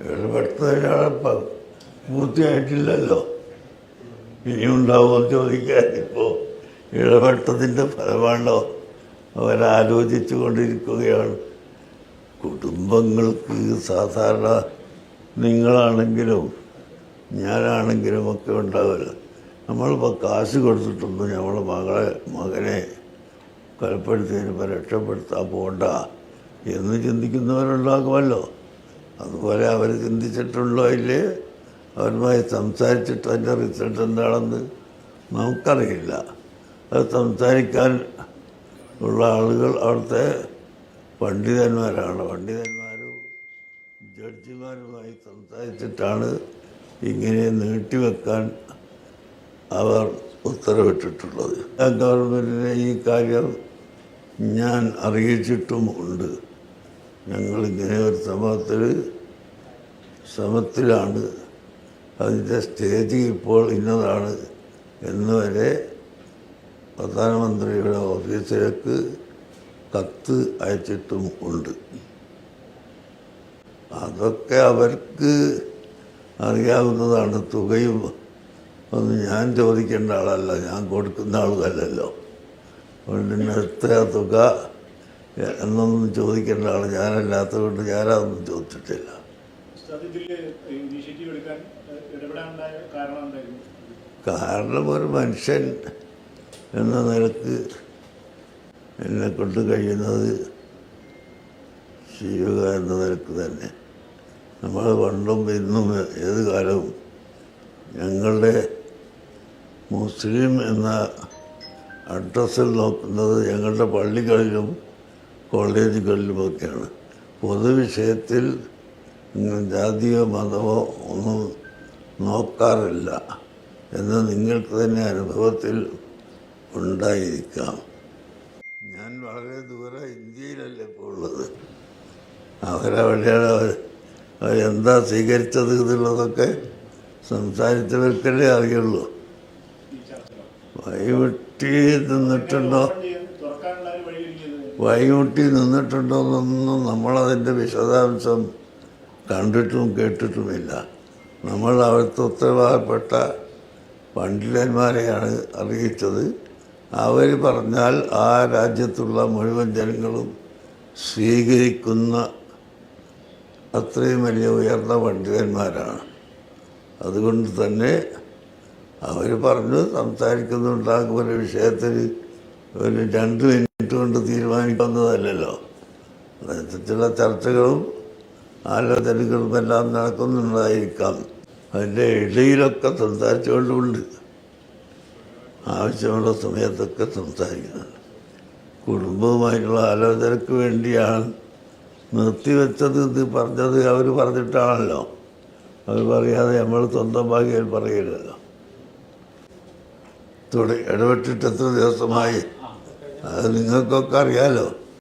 ഇടപെടുത്തതിനോടൊപ്പം പൂർത്തിയായിട്ടില്ലല്ലോ. ഇനിയുണ്ടാവുമോ ചോദിക്കാൻ ഇപ്പോൾ ഇടപെട്ടതിന്റെ ഫലമാണോ അവരാലോചിച്ചു കൊണ്ടിരിക്കുകയാണ് കുടുംബങ്ങൾക്ക് സാധാരണ നിങ്ങളാണെങ്കിലും ഞാനാണെങ്കിലും ഒക്കെ ഉണ്ടാവില്ല. നമ്മളിപ്പോൾ കാശ് കൊടുത്തിട്ടൊന്നും നമ്മളെ മകളെ മകനെ കൊലപ്പെടുത്തിയതിനിപ്പോൾ രക്ഷപ്പെടുത്താൻ പോകണ്ട എന്ന് ചിന്തിക്കുന്നവരുണ്ടാകുമല്ലോ. അതുപോലെ അവർ ചിന്തിച്ചിട്ടുള്ളോ ഇല്ലേ? അവരുമായി സംസാരിച്ചിട്ട് അതിന്റെ റിസൾട്ട് എന്താണെന്ന് നമുക്കറിയില്ല. അത് സംസാരിക്കാൻ ഉള്ള ആളുകൾ അവിടുത്തെ പണ്ഡിതന്മാരാണ്. പണ്ഡിതന്മാരും ജഡ്ജിമാരുമായി സംസാരിച്ചിട്ടാണ് ഇങ്ങനെ നീട്ടിവെക്കാൻ അവർ ഉത്തരവിട്ടിട്ടുള്ളത്. ഗവൺമെന്റിനെ ഈ കാര്യം ഞാൻ അറിയിച്ചിട്ടും ഉണ്ട്. ഞങ്ങളിങ്ങനെ ഒരു സമത്തിൽ ശ്രമത്തിലാണ് അതിന്റെ സ്റ്റേജ് ഇപ്പോൾ ഇന്നതാണ്. എന്ന് വരെ പ്രധാനമന്ത്രിയുടെ ഓഫീസിലേക്ക് കത്ത് അയച്ചിട്ടും ഉണ്ട്. അതൊക്കെ അവർക്ക് അറിയാവുന്നതാണ്. തുകയും ഒന്ന് ഞാൻ ചോദിക്കേണ്ട ആളല്ല. ഞാൻ കൊടുക്കുന്ന ആളല്ലല്ലോ അതുകൊണ്ട് തന്നെ എത്ര തുക? എന്നൊന്നും ചോദിക്കേണ്ട ആൾ ഞാനല്ലാത്തതുകൊണ്ട് ഞാനതൊന്നും ചോദിച്ചിട്ടില്ല. കാരണം ഒരു മനുഷ്യൻ എന്ന നിലയ്ക്ക് എന്നെ കൊണ്ട് കഴിയുന്നത് ചെയ്യുക എന്ന നിലയ്ക്ക് തന്നെ. നമ്മൾ പണ്ടും ഇന്നും ഏത് കാലവും ഞങ്ങളുടെ മുസ്ലിം എന്ന അഡ്രസ്സിൽ നോക്കുന്നത് ഞങ്ങളുടെ പള്ളികളിലും കോളേജുകളിലുമൊക്കെയാണ് പൊതുവിഷയത്തിൽ ജാതിയോ മതമോ ഒന്നും നോക്കാറില്ല എന്ന് നിങ്ങൾക്ക് തന്നെ അനുഭവത്തിൽ ഉണ്ടായിരിക്കാം. ഞാൻ വളരെ ദൂരെ ഇന്ത്യയിലല്ല ഇപ്പോൾ ഉള്ളത്. അവരവിടെയാണ് അവർ അവരെന്താ സ്വീകരിച്ചത് എന്നുള്ളതൊക്കെ സംസാരിച്ചവർക്കല്ലേ അറിയുള്ളൂ. വൈവിട്ടി നിന്നിട്ടുണ്ടോ വൈകുട്ടി നിന്നിട്ടുണ്ടോ എന്നൊന്നും നമ്മളതിന്റെ വിശദാംശം കണ്ടിട്ടും കേട്ടിട്ടുമില്ല. നമ്മൾ അവിടുത്തെ ഉത്തരവാദപ്പെട്ട പണ്ഡിതന്മാരെയാണ് അറിയിച്ചത് അവർ പറഞ്ഞാൽ ആ രാജ്യത്തുള്ള മുഴുവൻ ജനങ്ങളും സ്വീകരിക്കുന്ന അത്രയും വലിയ ഉയർന്ന പണ്ഡിതന്മാരാണ്. അതുകൊണ്ട് തന്നെ അവർ പറഞ്ഞ് സംസാരിക്കുന്നുണ്ടാകും ഒരു വിഷയത്തിൽ ഒരു രണ്ട് മിനിറ്റ് കൊണ്ട് തീരുമാനിക്കുന്നതല്ലല്ലോ. ചില ചർച്ചകളും ആലോചനകളും എല്ലാം നടക്കുന്നുണ്ടായിരിക്കാം. അതിന്റെ ഇടയിലൊക്കെ സംസാരിച്ചുകൊണ്ടുമുണ്ട്. ആവശ്യമുള്ള സമയത്തൊക്കെ സംസാരിക്കുന്നു കുടുംബവുമായിട്ടുള്ള ആലോചനയ്ക്ക് വേണ്ടിയാണ് നിർത്തിവെച്ചത് ഇത് പറഞ്ഞത് അവർ പറഞ്ഞിട്ടാണല്ലോ. അവർ പറയാതെ നമ്മൾ സ്വന്തം ഭാഗ്യം പറയില്ലല്ലോ തുട ഇടപെട്ടിട്ട് എത്ര ദിവസമായി Al no tocar.